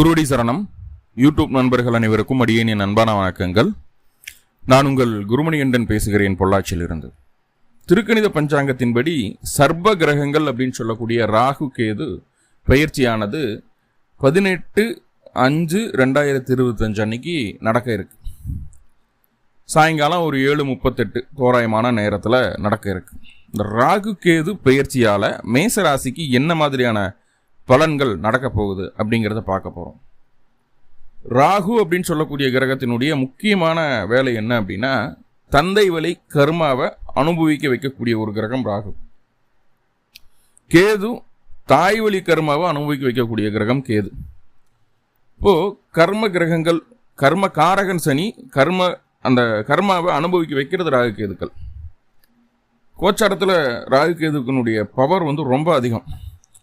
குருடி சரணம். யூடியூப் நண்பர்கள் அனைவருக்கும் அடியேனின் அன்பான வணக்கங்கள். நான் உங்கள் குருமணிகண்டன் பேசுகிறேன் பொள்ளாச்சியிலிருந்து. திருக்கணித பஞ்சாங்கத்தின்படி சர்ப கிரகங்கள் அப்படின்னு சொல்லக்கூடிய ராகு கேது பயிற்சியானது பதினெட்டு அஞ்சு ரெண்டாயிரத்தி இருபத்தஞ்சு அன்னைக்கு நடக்க இருக்கு. சாயங்காலம் ஒரு ஏழு முப்பத்தெட்டு தோராயமான நேரத்தில் நடக்க இருக்கு. இந்த ராகு கேது பயிற்சியால் மேச ராசிக்கு என்ன மாதிரியான பலன்கள் நடக்கப் போகுது அப்படிங்கிறத பார்க்க போகிறோம் ராகு அப்படின்னு சொல்லக்கூடிய கிரகத்தினுடைய முக்கியமான வேலை என்ன அப்படின்னா தந்தை வழி கர்மாவை அனுபவிக்க வைக்கக்கூடிய ஒரு கிரகம் ராகு. கேது தாய் வழி கர்மாவை அனுபவிக்க வைக்கக்கூடிய கிரகம் கேது. இப்போ கர்ம கிரகங்கள் கர்ம காரகன் சனி கர்ம அந்த கர்மாவை அனுபவிக்க வைக்கிறது ராகு கேதுக்கள். கோச்சாரத்தில் ராகு கேதுக்கனுடைய பவர் வந்து ரொம்ப அதிகம்.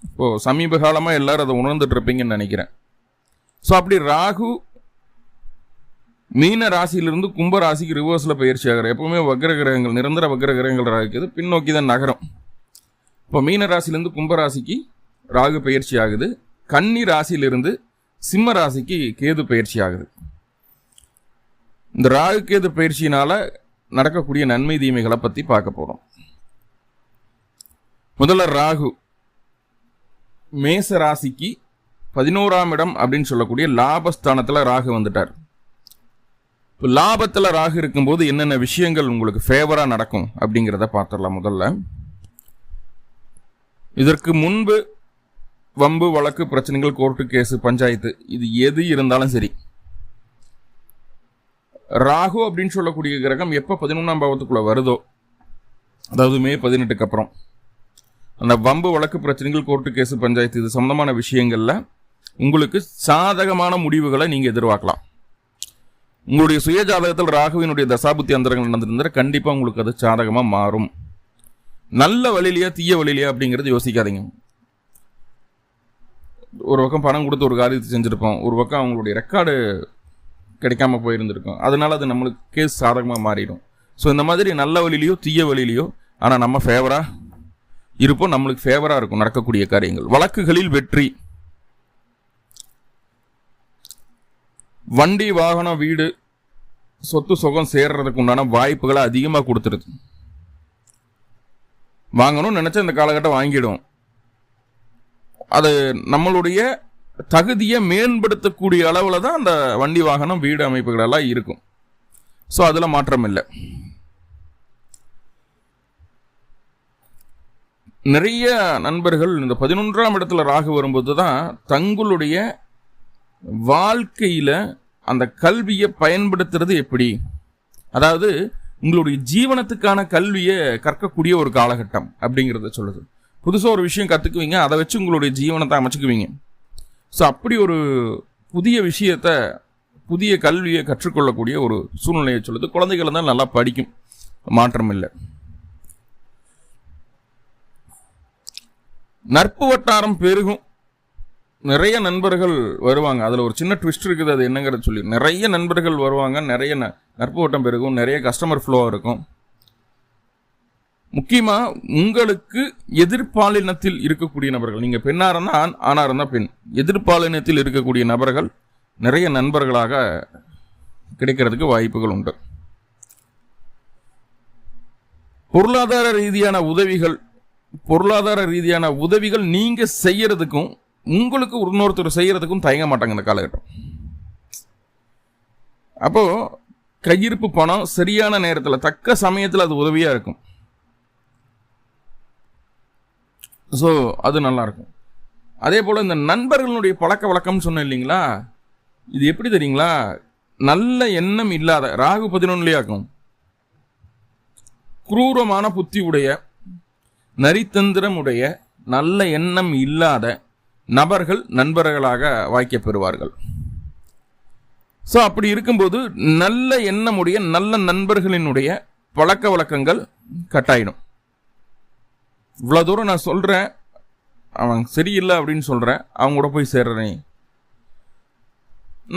இப்போது சமீப காலமாக எல்லாரும் அதை உணர்ந்துட்டு இருப்பீங்கன்னு நினைக்கிறேன். ஸோ அப்படி ராகு மீன ராசியிலிருந்து கும்ப ராசிக்கு ரிவர்ஸில் பயிற்சி ஆகிற எப்பவுமே வக்ர கிரகங்கள் நிரந்தர வக்ர கிரகங்கள் ராகுக்குது பின்னோக்கி தான் நகரம். இப்போ மீன ராசியிலேருந்து கும்ப ராசிக்கு ராகு பயிற்சி ஆகுது. கன்னி ராசியிலிருந்து சிம்ம ராசிக்கு கேது பயிற்சி ஆகுது. இந்த ராகு கேது பயிற்சியினால் நடக்கக்கூடிய நன்மை தீமைகளை பற்றி பார்க்க போகிறோம் முதல்ல ராகு. மேச ராசிக்கு பதினோராம் இடம் அப்படின்னு சொல்லக்கூடிய லாபஸ்தானத்தில் ராகு வந்துட்டார். இப்போ லாபத்தில் ராகு இருக்கும்போது என்னென்ன விஷயங்கள் உங்களுக்கு ஃபேவராக நடக்கும் அப்படிங்கிறத பார்த்துடலாம் முதல்ல. இதற்கு முன்பு வம்பு வழக்கு பிரச்சனைகள் கோர்ட்டு கேஸு பஞ்சாயத்து இது எது இருந்தாலும் சரி. ராகு அப்படின்னு சொல்லக்கூடிய கிரகம் எப்போ பதினொன்றாம் பாவத்துக்குள்ளே வருதோ அதாவது மே பதினெட்டுக்கு அப்புறம். அந்த வம்பு வழக்கு பிரச்சனைகள் கோர்ட்டு கேஸு பஞ்சாயத்து இது சம்பந்தமான விஷயங்களில் உங்களுக்கு சாதகமான முடிவுகளை நீங்கள் எதிர்பார்க்கலாம். உங்களுடைய சுய ஜாதகத்தில் ராகுவினுடைய தசாபுத்தி அந்தரங்கள் நடந்திருந்தால் கண்டிப்பாக உங்களுக்கு அது சாதகமாக மாறும். நல்ல வழியிலையா தீய வழியிலையா அப்படிங்கிறது யோசிக்காதீங்க. ஒரு பக்கம் பணம் கொடுத்து ஒரு காரியத்தை செஞ்சுருப்போம் ஒரு பக்கம் அவங்களுடைய ரெக்கார்டு கிடைக்காம போயிருந்திருக்கும். அதனால அது நம்மளுக்கு கேஸ் சாதகமாக மாறிடும். ஸோ இந்த மாதிரி நல்ல வழியிலையோ தீய வழியிலையோ ஆனால் நம்ம ஃபேவராக இருப்போம். நம்மளுக்கு ஃபேவராக இருக்கும் நடக்கக்கூடிய காரியங்கள். வழக்குகளில் வெற்றி. வண்டி வாகனம் வீடு சொத்து சுகம் சேர்றதுக்கு உண்டான வாய்ப்புகளை அதிகமாக கொடுத்துருது. வாங்கணும்னு நினச்சா இந்த காலகட்டம் வாங்கிடும் அது நம்மளுடைய தகுதியை மேம்படுத்தக்கூடிய அளவில் தான் அந்த வண்டி வாகனம் வீடு அமைப்புகளெல்லாம் இருக்கும். ஸோ அதில் மாற்றம் இல்லை நிறைய நண்பர்கள் இந்த பதினொன்றாம் இடத்துல ராகு வரும்போது தான் தங்களுடைய வாழ்க்கையில் அந்த கல்வியை பயன்படுத்துறது எப்படி? அதாவது உங்களுடைய ஜீவனத்துக்கான கல்வியை கற்கக்கூடிய ஒரு காலகட்டம் அப்படிங்கிறத சொல்லுது புதுசாக ஒரு விஷயம் கற்றுக்குவீங்க அதை வச்சு உங்களுடைய ஜீவனத்தை அமைச்சுக்குவீங்க. ஸோ அப்படி ஒரு புதிய விஷயத்த புதிய கல்வியை கற்றுக்கொள்ளக்கூடிய ஒரு சூழ்நிலையை சொல்லுது குழந்தைகள் தான் நல்லா படிக்கும். மாற்றம் இல்லை நட்பு வட்டாரம் பெருகும். நிறைய நண்பர்கள் வருவாங்க. அதில் ஒரு சின்ன ட்விஸ்ட் இருக்குது அது என்னங்கிறத சொல்லி. நிறைய நண்பர்கள் வருவாங்க நிறைய ந நட்பு வட்டம் பெருகும் நிறைய கஸ்டமர் ஃப்ளோ இருக்கும். முக்கியமாக உங்களுக்கு எதிர்பாலினத்தில் இருக்கக்கூடிய நபர்கள். நீங்கள் பெண்ணாக இருந்தால் ஆண் ஆணாக இருந்தால் பெண். எதிர்பாலினத்தில் இருக்கக்கூடிய நபர்கள் நிறைய நண்பர்களாக கிடைக்கிறதுக்கு வாய்ப்புகள் உண்டு. பொருளாதார ரீதியான உதவிகள் பொருளாதார ரீதியான உதவிகள் நீங்கள் செய்யறதுக்கும் உங்களுக்கு இன்னொருத்தர் செய்யறதுக்கும் தயங்க மாட்டாங்க இந்த காலகட்டம். அப்போது கையிருப்பு பணம் சரியான நேரத்தில் தக்க சமயத்தில் அது உதவியாக இருக்கும். ஸோ அது நல்லாயிருக்கும் அதே போல் இந்த நண்பர்களுடைய பழக்க வழக்கம்னு சொன்னேன் இல்லைங்களா? இது எப்படி தெரியுங்களா? நல்ல எண்ணம் இல்லாத ராகு பதினொன்னுலையாக்கும் குரூரமான புத்தி உடைய நரித்தந்திரமுடைய நல்ல எண்ணம் இல்லாத நபர்கள் நண்பர்களாக வாய்க்கப்பெறுவார்கள் ஸோ அப்படி இருக்கும்போது நல்ல எண்ணமுடைய நல்ல நண்பர்களினுடைய பழக்க வழக்கங்கள் கட்டாயிடும். இவ்வளோ தூரம் நான் சொல்கிறேன் அவன் சரியில்லை அப்படின்னு சொல்கிறேன் அவங்க கூட போய் சேர்றேன்.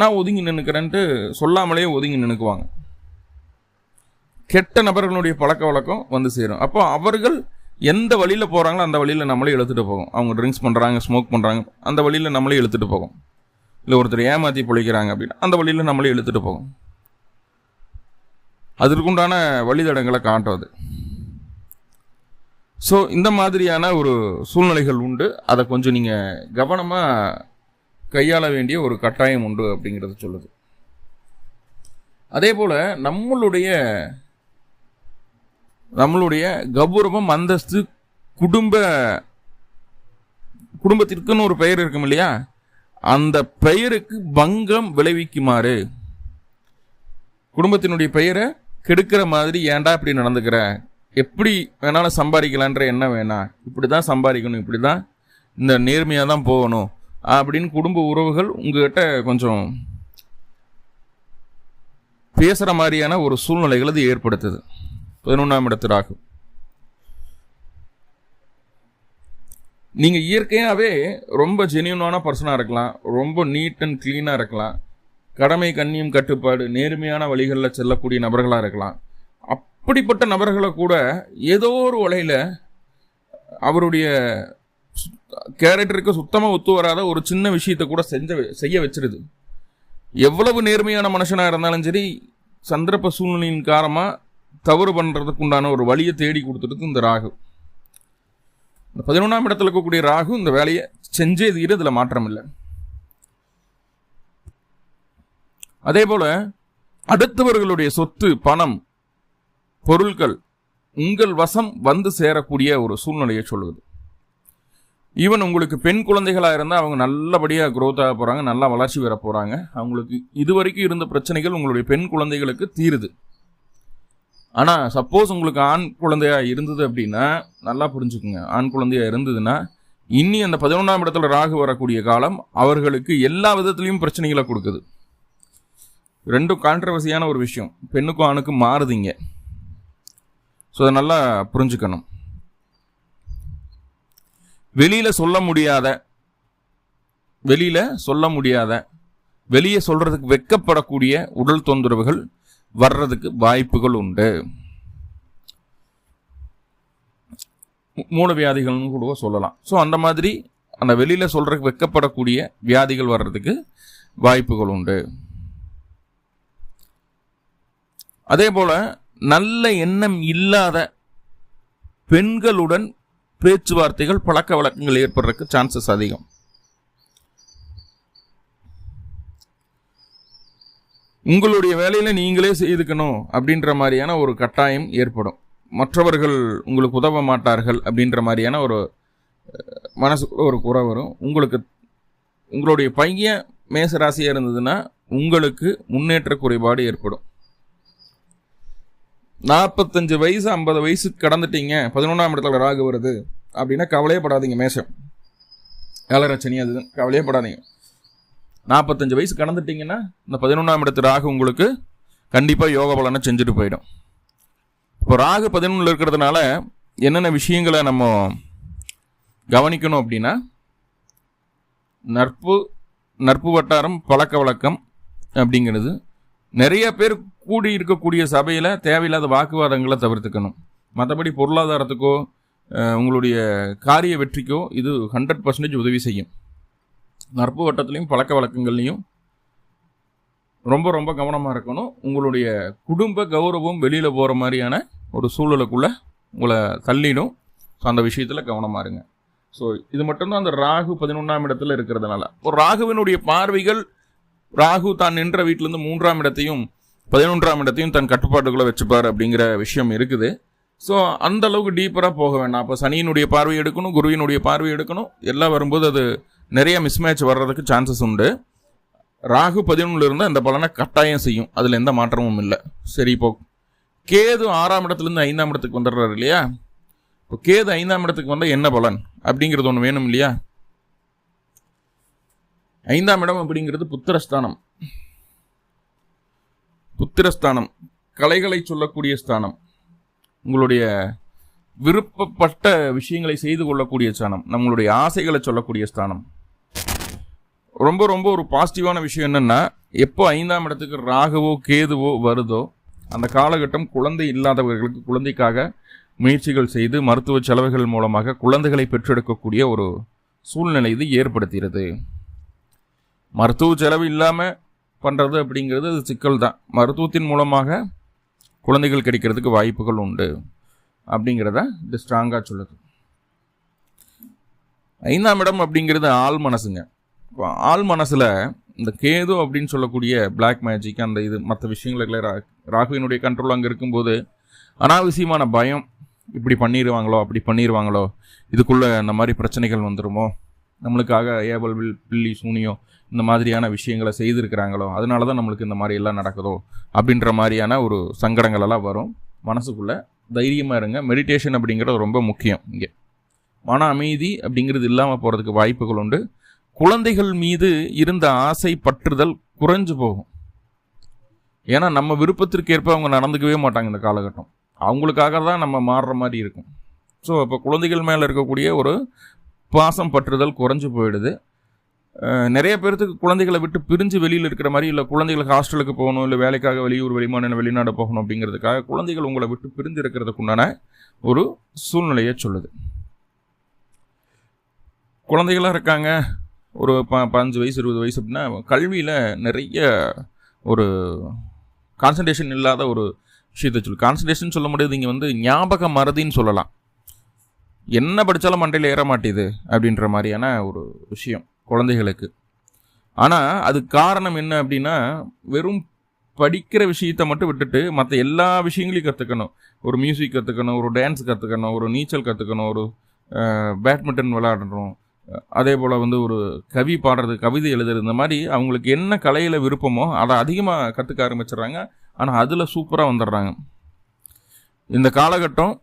நான் ஒதுங்கி நின்றுக்கிறேன்ட்டு சொல்லாமலே ஒதுங்கி நின்றுக்குவாங்க கெட்ட நபர்களுடைய பழக்க வழக்கம் வந்து சேரும். அப்போ அவர்கள் எந்த வழியில் போகிறாங்களோ அந்த வழியில் நம்மளே இழுத்துட்டு போகும். அவங்க ட்ரிங்க்ஸ் பண்ணுறாங்க ஸ்மோக் பண்ணுறாங்க அந்த வழியில் நம்மளே இழுத்துட்டு போகும். இல்லை ஒருத்தர் ஏமாற்றி பொழிக்கிறாங்க அப்படின்னா அந்த வழியில் நம்மளே இழுத்துட்டு போகும். அதற்குண்டான வழித்தடங்களை காட்டும் அது. ஸோ இந்த மாதிரியான ஒரு சூழ்நிலைகள் உண்டு. அதை கொஞ்சம் நீங்கள் கவனமாக கையாள வேண்டிய ஒரு கட்டாயம் உண்டு அப்படிங்கிறது சொல்லுது. அதே போல் நம்மளுடைய நம்மளுடைய கௌரவம் அந்தஸ்து குடும்ப குடும்பத்திற்குன்னு ஒரு பெயர் இருக்கும் இல்லையா? அந்த பெயருக்கு பங்கம் விளைவிக்குமாறு. குடும்பத்தினுடைய பெயரை கெடுக்கிற மாதிரி ஏன்டா இப்படி நடந்துக்கிற? எப்படி வேணாலும் சம்பாதிக்கலான்ற என்ன வேணாம். இப்படி தான் சம்பாதிக்கணும் இப்படி தான் இந்த நேர்மையாக தான் போகணும் அப்படின்னு குடும்ப உறவுகள் உங்ககிட்ட கொஞ்சம் பேசுகிற மாதிரியான ஒரு சூழ்நிலைகள் அது ஏற்படுத்துது. பதினொன்றாம் இடத்து ராகு நீங்கள் இயற்கையாகவே ரொம்ப ஜெனியூனான பர்சனாக இருக்கலாம். ரொம்ப நீட் அண்ட் க்ளீனாக இருக்கலாம். கடமை கண்ணியம் கட்டுப்பாடு நேர்மையான வழிகளில் செல்லக்கூடிய நபர்களாக இருக்கலாம். அப்படிப்பட்ட நபர்களை கூட ஏதோ ஒரு வலையில் அவருடைய கேரக்டருக்கு சுத்தமாக ஒத்து வராத ஒரு சின்ன விஷயத்தை கூட செஞ்ச செய்ய வச்சிருது. எவ்வளவு நேர்மையான மனுஷனாக இருந்தாலும் சரி சந்தர்ப்ப சூழ்நிலையின் காரமாக தவறு பண்ணுறதுக்கு உண்டான ஒரு வழியை தேடி கொடுத்துட்டு இந்த ராகு. இந்த பதினொன்றாம் இடத்துல இருக்கக்கூடிய ராகு இந்த வேலையை செஞ்சே தீர இதில் மாற்றம் இல்லை அதே போல் அடுத்தவர்களுடைய சொத்து பணம் பொருட்கள் உங்கள் வசம் வந்து சேரக்கூடிய ஒரு சூழ்நிலையை சொல்லுது ஈவன் உங்களுக்கு பெண் குழந்தைகளாக இருந்தால் அவங்க நல்லபடியாக க்ரோத் ஆக போகிறாங்க நல்லா வளர்ச்சி வர போகிறாங்க அவங்களுக்கு இது வரைக்கும் இருந்த பிரச்சனைகள் உங்களுடைய பெண் குழந்தைகளுக்கு தீருது. ஆனால் சப்போஸ் உங்களுக்கு ஆண் குழந்தையாக இருந்தது அப்படின்னா நல்லா புரிஞ்சுக்குங்க. ஆண் குழந்தையாக இருந்ததுன்னா இன்னி அந்த பதினொன்றாம் இடத்துல ராகு வரக்கூடிய காலம் அவர்களுக்கு எல்லா விதத்துலேயும் பிரச்சனைகளை கொடுக்குது. ரெண்டும் கான்ட்ரவர்சியான ஒரு விஷயம். பெண்ணுக்கும் ஆணுக்கும் மாறுதிங்க ஸோ அதை நல்லா புரிஞ்சுக்கணும். வெளியில் சொல்ல முடியாத வெளியில் சொல்ல முடியாத வெளியே சொல்கிறதுக்கு வெக்கப்படக்கூடிய உடல் தொந்தரவுகள் வர்றதுக்கு வாய்ப்புகள் உண்டு. மூல வியாதிகள்னு கூட சொல்லலாம். ஸோ அந்த மாதிரி அந்த வெளியில் சொல்கிறதுக்கு வெக்கப்படக்கூடிய வியாதிகள் வர்றதுக்கு வாய்ப்புகள் உண்டு. அதே போல் நல்ல எண்ணம் இல்லாத பெண்களுடன் பேச்சுவார்த்தைகள் பழக்க வழக்கங்கள் ஏற்படுறதுக்கு சான்சஸ் அதிகம். உங்களுடைய வேலையில் நீங்களே செய்துக்கணும் அப்படின்ற மாதிரியான ஒரு கட்டாயம் ஏற்படும். மற்றவர்கள் உங்களுக்கு உதவ மாட்டார்கள் அப்படின்ற மாதிரியான ஒரு மனசு ஒரு குறை வரும். உங்களுக்கு உங்களுடைய பையன் மேசராசியாக இருந்ததுன்னா உங்களுக்கு முன்னேற்ற குறைபாடு ஏற்படும். நாற்பத்தஞ்சு வயசு ஐம்பது வயசு கடந்துட்டீங்க பதினொன்றாம் இடத்துல ராகு வருது அப்படின்னா கவலையே படாதீங்க மேஷம். ஏழரச்சனி அது கவலையே படாதீங்க நாற்பத்தஞ்சு வயசு கடந்துட்டிங்கன்னா இந்த பதினொன்றாம் இடத்து ராகு உங்களுக்கு கண்டிப்பாக யோக பலனை செஞ்சுட்டு போயிடும். இப்போ ராகு பதினொன்றில் இருக்கிறதுனால என்னென்ன விஷயங்களை நம்ம கவனிக்கணும் அப்படின்னா நட்பு நட்பு வட்டாரம் பழக்க வழக்கம் அப்படிங்கிறது. நிறைய பேர் கூடி இருக்கக்கூடிய சபையில் தேவையில்லாத வாக்குவாதங்களை தவிர்த்துக்கணும். மற்றபடி பொருளாதாரத்துக்கோ உங்களுடைய காரிய வெற்றிக்கோ இது ஹண்ட்ரட் பர்சன்டேஜ் உதவி செய்யும். நட்பு வட்டத்துலேயும் பழக்க வழக்கங்கள்லையும் ரொம்ப ரொம்ப கவனமாக இருக்கணும். உங்களுடைய குடும்ப கௌரவம் வெளியில் போகிற மாதிரியான ஒரு சூழலுக்குள்ளே உங்களை தள்ளிடும். ஸோ அந்த விஷயத்தில் கவனமாக இருங்க. ஸோ இது மட்டும்தான் அந்த ராகு பதினொன்றாம் இடத்துல இருக்கிறதுனால. ஒரு ராகுவினுடைய பார்வைகள் ராகு தான் நின்ற வீட்டிலேருந்து மூன்றாம் இடத்தையும் பதினொன்றாம் இடத்தையும் தன் கட்டுப்பாட்டுக்குள்ளே வச்சுப்பார் அப்படிங்கிற விஷயம் இருக்குது. ஸோ அந்த அளவுக்கு டீப்பராக போக வேண்டாம். அப்போ சனியினுடைய பார்வை எடுக்கணும் குருவினுடைய பார்வை எடுக்கணும். எல்லாம் வரும்போது அது நிறைய மிஸ்மேட்ச் வர்றதுக்கு சான்சஸ் உண்டு. ராகு பதினொன்றில் இருந்தால் இந்த பலனை கட்டாயம் செய்யும். அதில் எந்த மாற்றமும் இல்லை. சரி இப்போ கேது ஆறாம் இடத்துலேருந்து ஐந்தாம் இடத்துக்கு வந்துடுறாரு இல்லையா? இப்போ கேது ஐந்தாம் இடத்துக்கு வந்தால் என்ன பலன்? அப்படிங்கிறது ஒன்று வேணும் இல்லையா? ஐந்தாம் இடம் அப்படிங்கிறது புத்திரஸ்தானம். புத்திரஸ்தானம். கலைகளை சொல்லக்கூடிய ஸ்தானம். உங்களுடைய விருப்பப்பட்ட விஷயங்களை செய்து கொள்ளக்கூடிய ஸ்தானம். நம்மளுடைய ஆசைகளை சொல்லக்கூடிய ஸ்தானம். ரொம்ப ரொம்ப ஒரு பாசிட்டிவான விஷயம் என்னென்னா எப்போ ஐந்தாம் இடத்துக்கு ராகவோ கேதுவோ வருதோ அந்த காலகட்டம் குழந்தை இல்லாதவர்களுக்கு குழந்தைக்காக முயற்சிகள் செய்து மருத்துவ செலவுகள் மூலமாக குழந்தைகளை பெற்றெடுக்கக்கூடிய ஒரு சூழ்நிலை இது ஏற்படுத்துகிறது மருத்துவ செலவு இல்லாமல் பண்ணுறது அப்படிங்கிறது அது சிக்கல் தான். மருத்துவத்தின் மூலமாக குழந்தைகள் கிடைக்கிறதுக்கு வாய்ப்புகள் உண்டு அப்படிங்கிறத இது ஸ்ட்ராங்காக சொல்லுது. ஐந்தாம் இடம் அப்படிங்கிறது ஆள் மனசுங்க. ஆள் மனசில் இந்த கேது அப்படின்னு சொல்லக்கூடிய பிளாக் மேஜிக் அந்த இது மற்ற விஷயங்களுக்குள்ள ரா ராகுவினுடைய கண்ட்ரோல் அங்கே இருக்கும்போது அனாவசியமான பயம் இப்படி பண்ணிடுவாங்களோ அப்படி பண்ணிடுவாங்களோ இதுக்குள்ளே இந்த மாதிரி பிரச்சனைகள் வந்துருமோ? நம்மளுக்காக ஏபல் வில் பில்லி சூனியோ இந்த மாதிரியான விஷயங்களை செய்திருக்கிறாங்களோ? அதனால தான் நம்மளுக்கு இந்த மாதிரி எல்லாம் நடக்குதோ? அப்படின்ற மாதிரியான ஒரு சங்கடங்களெல்லாம் வரும். மனசுக்குள்ளே தைரியமாக இருங்க. மெடிடேஷன் அப்படிங்கிறது ரொம்ப முக்கியம் இங்கே. மன அமைதி அப்படிங்கிறது இல்லாமல் போகிறதுக்கு வாய்ப்புகள் உண்டு. குழந்தைகள் மீது இருந்த ஆசை பற்றுதல் குறைஞ்சு போகும். ஏன்னா நம்ம விருப்பத்திற்கு ஏற்ப அவங்க நடந்துக்கவே மாட்டாங்க இந்த காலகட்டம். அவங்களுக்காக தான் நம்ம மாறுற மாதிரி இருக்கும். ஸோ அப்போ குழந்தைகள் மேலே இருக்கக்கூடிய ஒரு பாசம் பற்றுதல் குறைஞ்சு போயிடுது. நிறைய பேர்த்துக்கு குழந்தைகளை விட்டு பிரிஞ்சு வெளியில் இருக்கிற மாதிரி இல்லை குழந்தைகளுக்கு ஹாஸ்டலுக்கு போகணும் இல்லை வேலைக்காக வெளியூர் வெளிமாநில வெளிநாடு போகணும் அப்படிங்கிறதுக்காக குழந்தைகள் உங்களை விட்டு பிரிஞ்சு இருக்கிறதுக்குண்டான ஒரு சூழ்நிலையை சொல்லுது. குழந்தைகளாக இருக்காங்க ஒரு ப பதினஞ்சு வயசு இருபது வயசு அப்படின்னா கல்வியில் நிறைய ஒரு கான்சன்ட்ரேஷன் இல்லாத ஒரு விஷயத்தை சொல்லு. கான்சன்ட்ரேஷன் சொல்ல முடியாது இங்கே வந்து ஞாபக மறதின்னு சொல்லலாம். என்ன படித்தாலும் மண்டையில் ஏற மாட்டேது அப்படின்ற மாதிரியான ஒரு விஷயம் குழந்தைகளுக்கு. ஆனால் அது காரணம் என்ன அப்படின்னா வெறும் படிக்கிற விஷயத்தை மட்டும் விட்டுட்டு மற்ற எல்லா விஷயங்களையும் கற்றுக்கணும் ஒரு மியூசிக் கற்றுக்கணும் ஒரு டான்ஸ் கற்றுக்கணும் ஒரு நீச்சல் கற்றுக்கணும் ஒரு பேட்மிண்டன் விளையாடணும் அதே போல் வந்து ஒரு கவி பாடுறது கவிதை எழுதுறது இந்த மாதிரி அவங்களுக்கு என்ன கலையில் விருப்பமோ அதை அதிகமாக கற்றுக்க ஆரம்பிச்சிடுறாங்க. ஆனால் அதில் சூப்பராக வந்துடுறாங்க. இந்த காலகட்டம்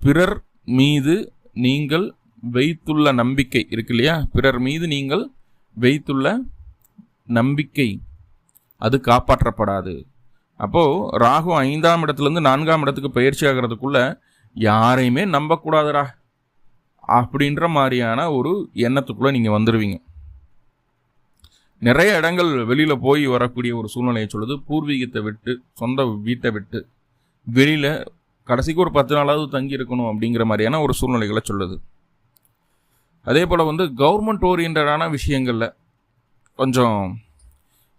பிறர் மீது நீங்கள் வைத்துள்ள நம்பிக்கை இருக்கு இல்லையா? பிறர் மீது நீங்கள் வைத்துள்ள நம்பிக்கை. அது காப்பாற்றப்படாது. அப்போது ராகு ஐந்தாம் இடத்துலேருந்து நான்காம் இடத்துக்கு பயிற்சி ஆகிறதுக்குள்ளே யாரையுமே நம்பக்கூடாதுடா. அப்படின்ற மாதிரியான ஒரு எண்ணத்துக்குள்ளே நீங்கள் வந்துடுவீங்க நிறைய இடங்கள் வெளியில் போய் வரக்கூடிய ஒரு சூழ்நிலையை சொல்லுது. பூர்வீகத்தை விட்டு சொந்த வீட்டை விட்டு வெளியில் கடைசிக்கு ஒரு பத்து நாளாவது தங்கி இருக்கணும் அப்படிங்கிற மாதிரியான ஒரு சூழ்நிலைகளை சொல்லுது. அதே போல் வந்து கவர்மெண்ட் ஓரியன்டான விஷயங்களில் கொஞ்சம்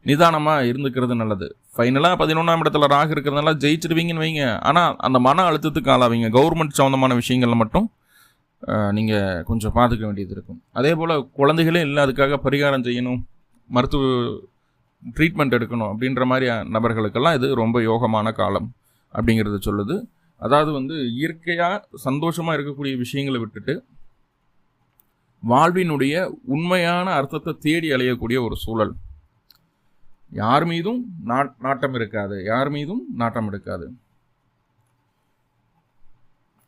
நிதானமாக இருந்துக்கிறது நல்லது. ஃபைனலாக பதினொன்றாம் இடத்துல ராகு இருக்கிறதுனால ஜெயிச்சிடுவீங்கன்னு வைங்க. ஆனால் அந்த மன அழுத்தத்துக்கு ஆளாவீங்க. கவர்மெண்ட் சம்மந்தமான விஷயங்களில் மட்டும் நீங்கள் கொஞ்சம் பார்த்துக்க வேண்டியது இருக்கும். அதே போல் குழந்தைகளே இல்லை அதுக்காக பரிகாரம் செய்யணும் மருத்துவ ட்ரீட்மெண்ட் எடுக்கணும் அப்படின்ற மாதிரி நபர்களுக்கெல்லாம் இது ரொம்ப யோகமான காலம் அப்படிங்கிறத சொல்லுது. அதாவது வந்து இயற்கையாக சந்தோஷமாக இருக்கக்கூடிய விஷயங்களை விட்டுட்டு வாழ்வினுடைய உண்மையான அர்த்தத்தை தேடி அலையக்கூடிய ஒரு சூழல். யார் மீதும் நாட்டம் இருக்காது. யார் மீதும் நாட்டம் இருக்காது.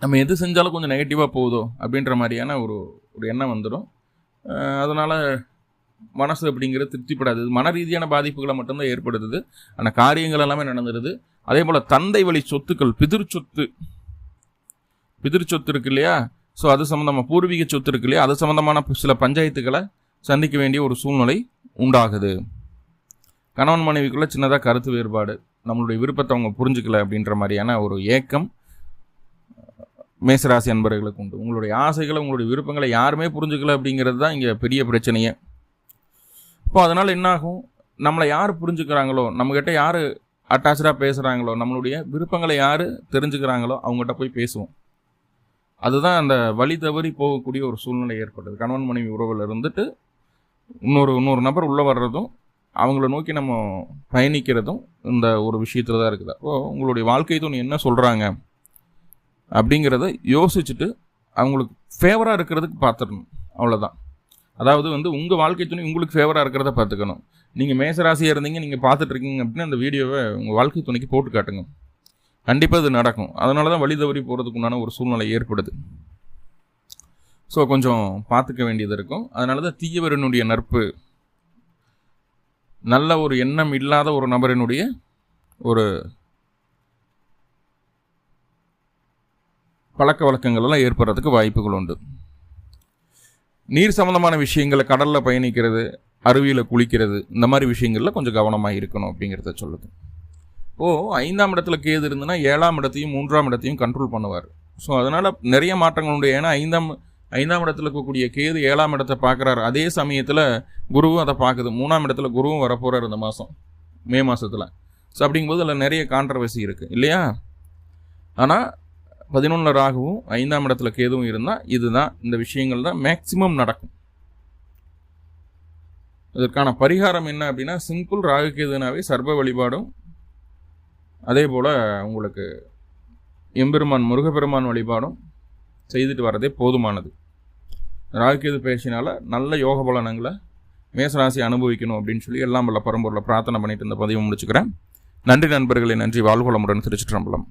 நம்ம எது செஞ்சாலும் கொஞ்சம் நெகட்டிவாக போகுதோ அப்படின்ற மாதிரியான ஒரு ஒரு எண்ணம் வந்துடும் அதனால் மனசு அப்படிங்கிறது திருப்திப்படாது. மன ரீதியான பாதிப்புகளை மட்டும்தான் ஏற்படுத்துது. ஆனால் காரியங்கள் எல்லாமே நடந்துடுது அதே போல் தந்தை வழி சொத்துக்கள் பிதிர் சொத்து பிதிர் சொத்து இருக்கு இல்லையா? ஸோ அது சம்மந்தமாக பூர்வீக சொத்து இருக்கு இல்லையா? அது சம்மந்தமான சில பஞ்சாயத்துக்களை சந்திக்க வேண்டிய ஒரு சூழ்நிலை உண்டாகுது. கணவன் மனைவிக்குள்ளே சின்னதாக கருத்து வேறுபாடு. நம்மளுடைய விருப்பத்தை அவங்க புரிஞ்சுக்கல அப்படின்ற மாதிரியான ஒரு ஏக்கம் மேசராசி அன்பர்களுக்கு உண்டு. உங்களுடைய ஆசைகளை உங்களுடைய விருப்பங்களை யாருமே புரிஞ்சுக்கல அப்படிங்கிறது தான் இங்கே பெரிய பிரச்சனையே. இப்போ அதனால் என்னாகும்? நம்மளை யார் புரிஞ்சுக்கிறாங்களோ நம்மக்கிட்ட யார் அட்டாச்சாக பேசுகிறாங்களோ நம்மளுடைய விருப்பங்களை யார் தெரிஞ்சுக்கிறாங்களோ அவங்ககிட்ட போய் பேசுவோம். அதுதான் அந்த வழி தவறி போகக்கூடிய ஒரு சூழ்நிலை ஏற்பட்டது. கணவன் மனைவி உறவில் இருந்துட்டு இன்னொரு இன்னொரு நபர் உள்ளே வர்றதும் அவங்கள நோக்கி நம்ம பயணிக்கிறதும் இந்த ஒரு விஷயத்தில் தான் இருக்குது. அப்போது உங்களுடைய வாழ்க்கை துணி என்ன சொல்கிறாங்க அப்படிங்கிறத யோசிச்சுட்டு அவங்களுக்கு ஃபேவராக இருக்கிறதுக்கு பார்த்துடணும். அவ்வளோதான் அதாவது வந்து உங்கள் வாழ்க்கை துணை உங்களுக்கு ஃபேவராக இருக்கிறத பார்த்துக்கணும். நீங்கள் மேசராசியாக இருந்தீங்க நீங்கள் பார்த்துட்ருக்கீங்க அப்படின்னு அந்த வீடியோவை உங்கள் வாழ்க்கை துணைக்கு போட்டு காட்டுங்க. கண்டிப்பாக இது நடக்கும். அதனால தான் வழி தவறி போகிறதுக்கு உண்டான ஒரு சூழ்நிலை ஏற்படுது. ஸோ கொஞ்சம் பார்த்துக்க வேண்டியது இருக்கும். அதனால தான் தீயவரனுடைய நட்பு நல்ல ஒரு எண்ணம் இல்லாத ஒரு நபரினுடைய ஒரு பழக்க வழக்கங்கள்லாம் ஏற்படுறதுக்கு வாய்ப்புகள் உண்டு. நீர் சம்மந்தமான விஷயங்களை கடலில் பயணிக்கிறது அருவியில் குளிக்கிறது இந்த மாதிரி விஷயங்களில் கொஞ்சம் கவனமாக இருக்கணும் அப்படிங்கிறத சொல்லுது. ஓ ஐந்தாம் இடத்துல கேது இருந்ததுன்னா ஏழாம் இடத்தையும் மூன்றாம் இடத்தையும் கண்ட்ரோல் பண்ணுவார். ஸோ அதனால் நிறைய மாற்றங்கள் உண்டு. ஏன்னா ஐந்தாம் ஐந்தாம் இடத்துல இருக்கக்கூடிய கேது ஏழாம் இடத்தை பார்க்குறாரு. அதே சமயத்தில் குருவும் அதை பார்க்குது. மூணாம் இடத்துல குருவும் வரப்போகிறார் இந்த மாதம் மே மாதத்தில் ஸோ அப்படிங்கும்போது அதில் நிறைய கான்ட்ரவர்சி இருக்குது இல்லையா? ஆனால் பதினொன்றில் ராகுவும் ஐந்தாம் இடத்துல கேதுவும் இருந்தால் இதுதான் இந்த விஷயங்கள் தான் மேக்சிமம் நடக்கும். இதற்கான பரிகாரம் என்ன அப்படின்னா சிம்பிள் ராகு கேதுனாவே சர்வ வழிபாடும் அதே போல் உங்களுக்கு எம்பெருமான் முருகப்பெருமான் வழிபாடும் செய்துட்டு வரதே போதுமானது. ராகுகேது பேசினால நல்ல யோக பலனங்களை மேசராசி அனுபவிக்கணும் அப்படின்னு சொல்லி எல்லாம் வல்ல பரம்பூரில் பிரார்த்தனை பண்ணிட்டு இந்த பதிவு முடிச்சுக்கிறேன். நன்றி நண்பர்களே நன்றி. வாழ்வளமுடன் திருச்சிற்றம்பலம்.